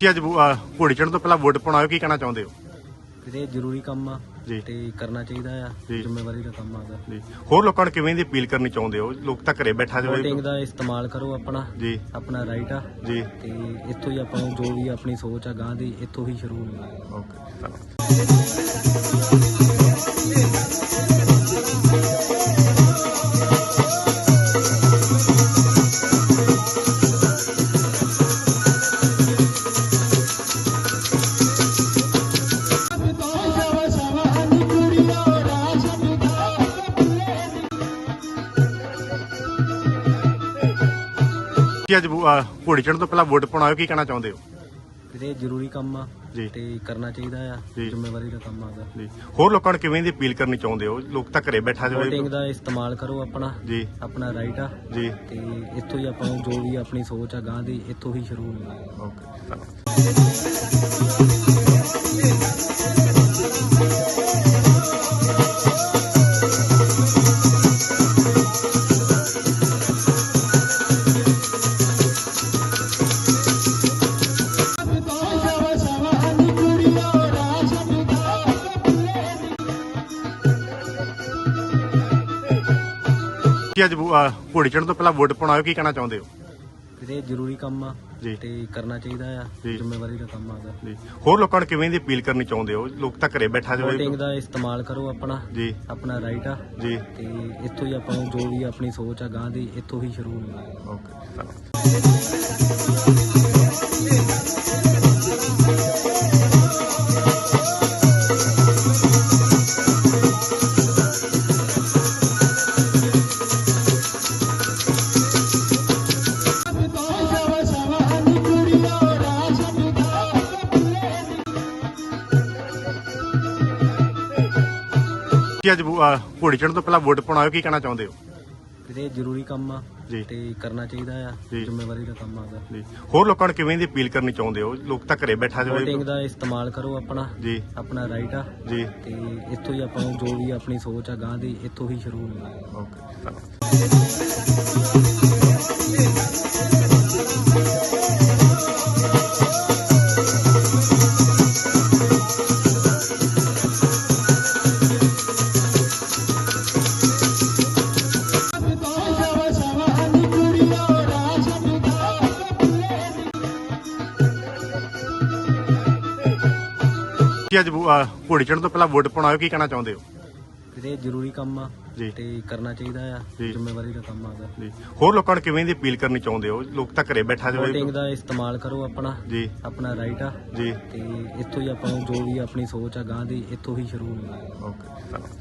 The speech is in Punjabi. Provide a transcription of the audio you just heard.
ਕੀ ਅੱਜ ਅਹ, ਘੋੜੀ ਚੜ੍ਹਨ ਤੋਂ ਪਹਿਲਾਂ ਵੋਟ ਪਾਉਣਾ ਹੋਇਆ ਕੀ ਕਹਿਣਾ ਚਾਹੁੰਦੇ ਹੋ? ਵੀਰੇ ਜ਼ਰੂਰੀ ਕੰਮ ਆ। ਜੀ। ਤੇ ਕਰਨਾ ਚਾਹੀਦਾ ਆ ਜੀ। ਜ਼ਿੰਮੇਵਾਰੀ ਦਾ ਕੰਮ ਆਦਾ। ਜੀ। ਹੋਰ ਲੋਕਾਂ ਨੂੰ ਕਿਵੇਂ ਦੀ ਅਪੀਲ ਕਰਨੀ ਚਾਹੁੰਦੇ ਹੋ? ਲੋਕ ਤਾਂ ਘਰੇ ਬੈਠਾ ਜਾਵੇ ਦਾ ਇਸਤੇਮਾਲ ਕਰੋ ਆਪਣਾ ਜੀ। ਆਪਣਾ ਰਾਈਟ ਆ। ਜੀ। ਤੇ ਇੱਥੋਂ ਹੀ ਆਪਾਂ ਨੂੰ ਜੋ ਵੀ ਆਪਣੀ ਸੋਚ ਆ ਗਾਂ ਦੀ ਇੱਥੋਂ ਹੀ ਸ਼ੁਰੂ ਹੋਣੀ ਆ ਓਕੇ ਧੰਨਵਾਦ। ਕੀ ਅੱਜ ਘੋੜੀ ਚੜ੍ਹਨ ਤੋਂ ਪਹਿਲਾਂ ਵੋਟ ਪਾਉਣਾ ਹੋਇਆ ਕੀ ਕਹਿਣਾ ਚਾਹੁੰਦੇ ਹੋ? ਵੀਰੇ ਜ਼ਰੂਰੀ ਕੰਮ ਆ ਜੀ। ਤੇ ਕਰਨਾ ਚਾਹੀਦਾ ਆ ਜੀ। ਜ਼ਿੰਮੇਵਾਰੀ ਦਾ ਕੰਮ ਆਦਾ ਜੀ। ਹੋਰ ਲੋਕਾਂ ਨੂੰ ਕਿਵੇਂ ਦੀ ਅਪੀਲ ਕਰਨੀ ਚਾਹੁੰਦੇ ਹੋ? ਲੋਕ ਤਾਂ ਘਰੇ ਬੈਠਾ ਜਾਵੇ। VOTING ਦਾ ਇਸਤੇਮਾਲ ਕਰੋ ਆਪਣਾ ਜੀ। ਆਪਣਾ ਰਾਈਟ ਆ। ਜੀ। ਤੇ ਇੱਥੋਂ ਹੀ ਆਪਾਂ ਨੂੰ ਜੋ ਵੀ ਆਪਣੀ ਸੋਚ ਆ ਗਾਂ ਦੀ ਇੱਥੋਂ ਹੀ ਸ਼ੁਰੂ ਹੋਣੀ ਆ ਓਕੇ ਧੰਨਵਾਦ। ਕੀ ਅੱਜ ਅਹ, ਘੋੜੀ ਚੜ੍ਹਨ ਤੋਂ ਪਹਿਲਾਂ ਵੋਟ ਪਾਉਣਾ ਕੀ ਕਹਿਣਾ ਚਾਹੁੰਦੇ ਹੋ? ਵੀਰੇ ਜ਼ਰੂਰੀ ਕੰਮ ਆ ਜੀ। ਤੇ ਕਰਨਾ ਚਾਹੀਦਾ ਆ ਜੀ। ਜ਼ਿੰਮੇਵਾਰੀ ਦਾ ਕੰਮ ਆਦਾ ਜੀ। ਹੋਰ ਲੋਕਾਂ ਨੂੰ ਕਿਵੇਂ ਦੀ ਅਪੀਲ ਕਰਨੀ ਚਾਹੁੰਦੇ ਹੋ? ਲੋਕ ਤਾਂ ਘਰੇ ਬੈਠਾ ਜਾਵੇ। VOTING ਦਾ ਇਸਤੇਮਾਲ ਕਰੋ ਆਪਣਾ ਜੀ। ਆਪਣਾ ਰਾਈਟ ਆ। ਜੀ। ਤੇ ਇੱਥੋਂ ਹੀ ਆਪਾਂ ਨੂੰ ਜੋ ਵੀ ਆਪਣੀ ਸੋਚ ਆ ਗਾਂ ਦੀ ਇੱਥੋਂ ਹੀ ਸ਼ੁਰੂ ਹੋਣੀ ਆ ਓਕੇ ਧੰਨਵਾਦ। ਕੀ ਅੱਜ ਅਹ, ਘੋੜੀ ਚੜ੍ਹਨ ਤੋਂ ਪਹਿਲਾਂ ਵੋਟ ਪਾਉਣਾ ਹੋਇਆ ਕੀ ਕਹਿਣਾ ਚਾਹੁੰਦੇ ਹੋ? ਵੀਰੇ ਜ਼ਰੂਰੀ ਕੰਮ ਆ ਜੀ। ਤੇ ਕਰਨਾ ਚਾਹੀਦਾ ਆ ਜੀ। ਜ਼ਿੰਮੇਵਾਰੀ ਦਾ ਕੰਮ ਆਦਾ ਜੀ। ਹੋਰ ਲੋਕਾਂ ਨੂੰ ਕਿਵੇਂ ਦੀ ਅਪੀਲ ਕਰਨੀ ਚਾਹੁੰਦੇ ਹੋ? ਲੋਕ ਤਾਂ ਘਰੇ ਬੈਠਾ ਜਾਵੇ। VOTING ਦਾ ਇਸਤੇਮਾਲ ਕਰੋ ਆਪਣਾ ਜੀ। ਆਪਣਾ ਰਾਈਟ ਆ। ਜੀ। ਤੇ ਇੱਥੋਂ ਹੀ ਆਪਾਂ ਨੂੰ ਜੋ ਵੀ ਆਪਣੀ ਸੋਚ ਆ ਗਾਂ ਦੀ ਇੱਥੋਂ ਹੀ ਸ਼ੁਰੂ ਹੋਣੀ। ਆ ਓਕੇ ਧੰਨਵਾਦ। ਕੀ ਅੱਜ ਅਹ, ਘੋੜੀ ਚੜ੍ਹਨ ਤੋਂ ਪਹਿਲਾਂ ਵੋਟ ਪਾਉਣਾ ਕੀ ਕਹਿਣਾ ਚਾਹੁੰਦੇ ਹੋ? ਵੀਰੇ ਜ਼ਰੂਰੀ ਕੰਮ ਆ ਜੀ। ਤੇ ਕਰਨਾ ਚਾਹੀਦਾ ਆ ਜੀ। ਜ਼ਿੰਮੇਵਾਰੀ ਦਾ ਕੰਮ ਆਦਾ ਜੀ। ਹੋਰ ਲੋਕਾਂ ਨੂੰ ਕਿਵੇਂ ਦੀ ਅਪੀਲ ਕਰਨੀ ਚਾਹੁੰਦੇ ਹੋ? ਲੋਕ ਤਾਂ ਘਰੇ ਬੈਠਾ ਜਾਵੇ VOTING ਦਾ ਇਸਤੇਮਾਲ ਕਰੋ ਆਪਣਾ ਜੀ। ਆਪਣਾ ਰਾਈਟ ਆ। ਜੀ। ਤੇ ਇੱਥੋਂ ਹੀ ਆਪਾਂ ਨੂੰ ਜੋ ਵੀ ਆਪਣੀ ਸੋਚ ਆ ਗਾਂ ਦੀ ਇੱਥੋਂ ਹੀ ਸ਼ੁਰੂ ਹੋਣੀ ਆ ਓਕੇ ਧੰਨਵਾਦ।